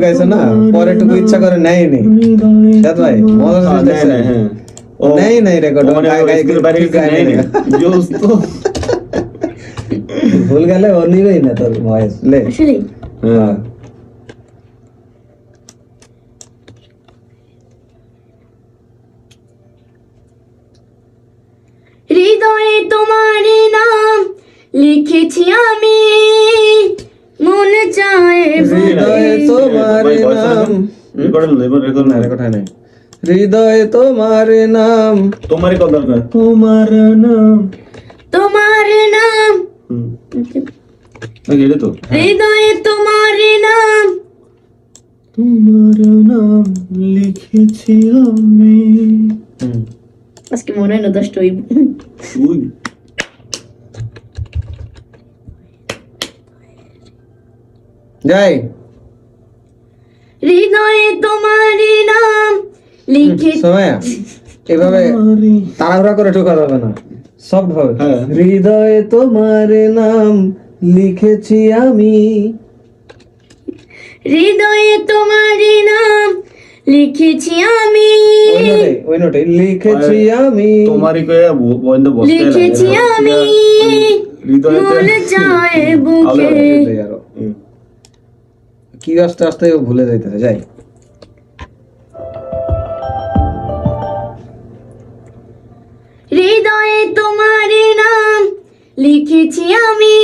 গাইছে না পরে একটু ইচ্ছা করে নেয়নি সাদ ভাই মজা হ্যাঁ, দিতেছে। নেয়, নেয়, হ্যাঁ। ও, নেই নাই রেকর্ড ও মানে ওর স্কুলের বাইরে কিছু নেয়নি। জোস তো। ভুল গেলে ও নিবেই না তোর ভয়েস লে আসলে হ্যাঁ। হৃদয়ে তোমার নাম লিখেছি আমি মন চায় হৃদয়ে তোমার নাম। হৃদয়ে তোমার নাম। দরকার। তোমার নাম। তোমার নাম। তো। হৃদয়ে তোমার নাম। তোমার নাম লিখেছি আমি। হুম। আজকে মনে হয় না দশটা যাই হৃদয়ে তোমার নাম লিখেছি সময়া এভাবে তোমারই তাড়াহুড়া করে ঢোকা যাবে না সব ভাবে হ্যাঁ। হৃদয়ে তোমার নাম লিখেছি আমি হৃদয়ে তোমার নাম লিখেছি আমি ওই নোটে লিখেছি আমি তোমারই কয়ে বন্ধ বসতে। লিখেছি আমি হৃদয়েতে মন চায় বুকে। কি আস্তে আস্তে ভুলে যাইতেছে যাই। হৃদয়ে তোমার নাম লিখেছি আমি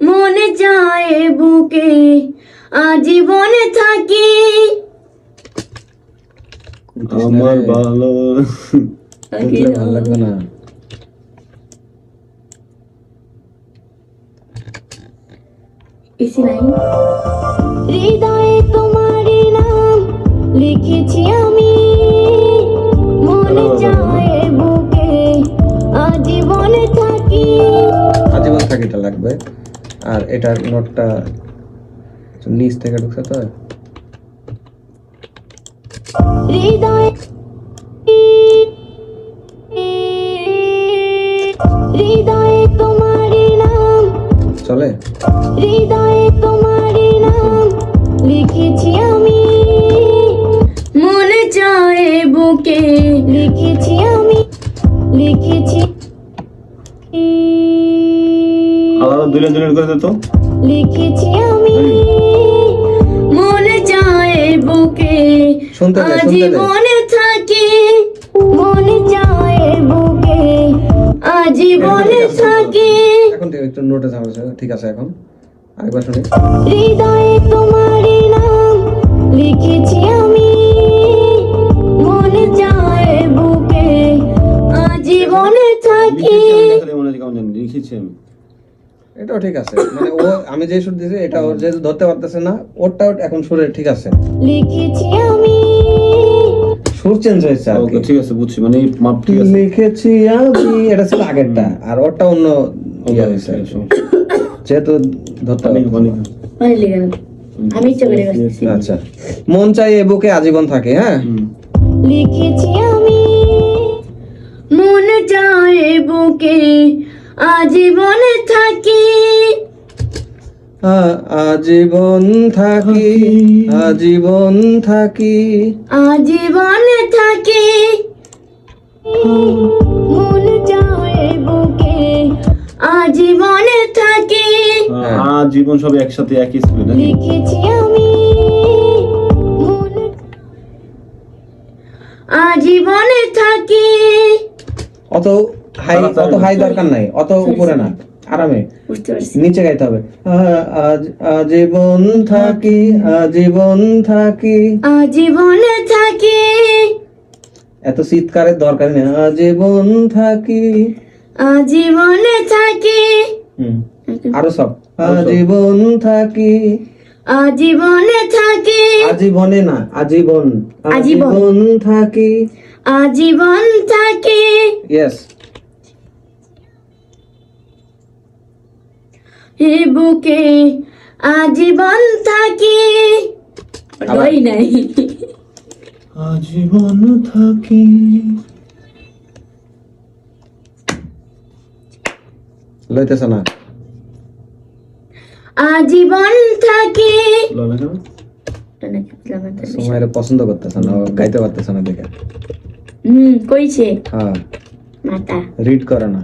মনে চায় বুকে আজীবনে থাকি। আমার ভালো ভালো লাগবে না। ইসি নাই হৃদয়ে তোমার নাম লিখেছি আমি। মনে চায় বুকে আজীবনে থাকি। আজীবন থাকিটা লাগবে। আর এটার নোটটা নিচ থেকে ঢুকছে তো? হৃদয়ে হৃদয়ে চলে হৃদয়ে তোমার নাম লিখেছি আমি মনে চায় বুকে লিখেছি আমি লিখেছি আলাদা দুজন দুজন করে দে তো লিখেছি আমি মনে চায় বুকে শুনতে দে শুনতে দে আজীবনে থাকি মনে চায় বুকে আজীবনে থাকি এখন ঠিক একটু নোটে ঝামেলা ঠিক আছে এখন। আরেকবার শুনি। হৃদয়ে তোমার নাম লিখেছি আমি। মনে চায় বুকে আজীবনে থাকি। লিখেছি আমি এটাও ঠিক আছে। মানে ও আমি যে সুর দিয়েছি এটা ওর যেহেতু ধরতে পারতেছে না ওরটাও এখন সুরে ঠিক আছে। লিখেছি আমি। সুর চেঞ্জ হয়েছে আর ওকে ঠিক আছে বুঝছি মানে এই মাপ ঠিক আছে। লিখেছি আমি এটা ছিল আগেরটা আর ওরটা অন্য ইয়ে হয়েছে যেহেতু ধরতে। আমি আচ্ছা মন চাই এ বুকে আজীবন থাকে হ্যাঁ লিখেছি আমি মনে চায় বুকে আজীবনে থাকি আজীবন থাকি আজীবন থাকি আজীবনে থাকি জীবন সব একসাথে একই স্কুলে নাকি? লিখেছি আমি আজীবনে থাকি। অত হাই অত হাই দরকার নাই অত উপরে না আরামে। নিচে গাইতে হবে। আ- আজ আজীবন থাকি আজীবন থাকি। আজীবনে থাকি। এত শীতকারের দরকার নেই। আজীবন থাকি। আজীবনে থাকি। হুম। আরও সব আজীবন থাকি। আজীবনে থাকি। আজীবনে না আজীবন। আজীবন। থাকি। আজীবন থাকি। ইয়েস এ বুকে আজীবন থাকি। ওই নাই। আজীবন থাকি। লইতেছ না। আজীবন থাকে। সময়ের পছন্দ করতেছ না গাইতে পারতেছ না দেখে। হুম কইছে। হ্যাঁ। মাতা। রিড করে না।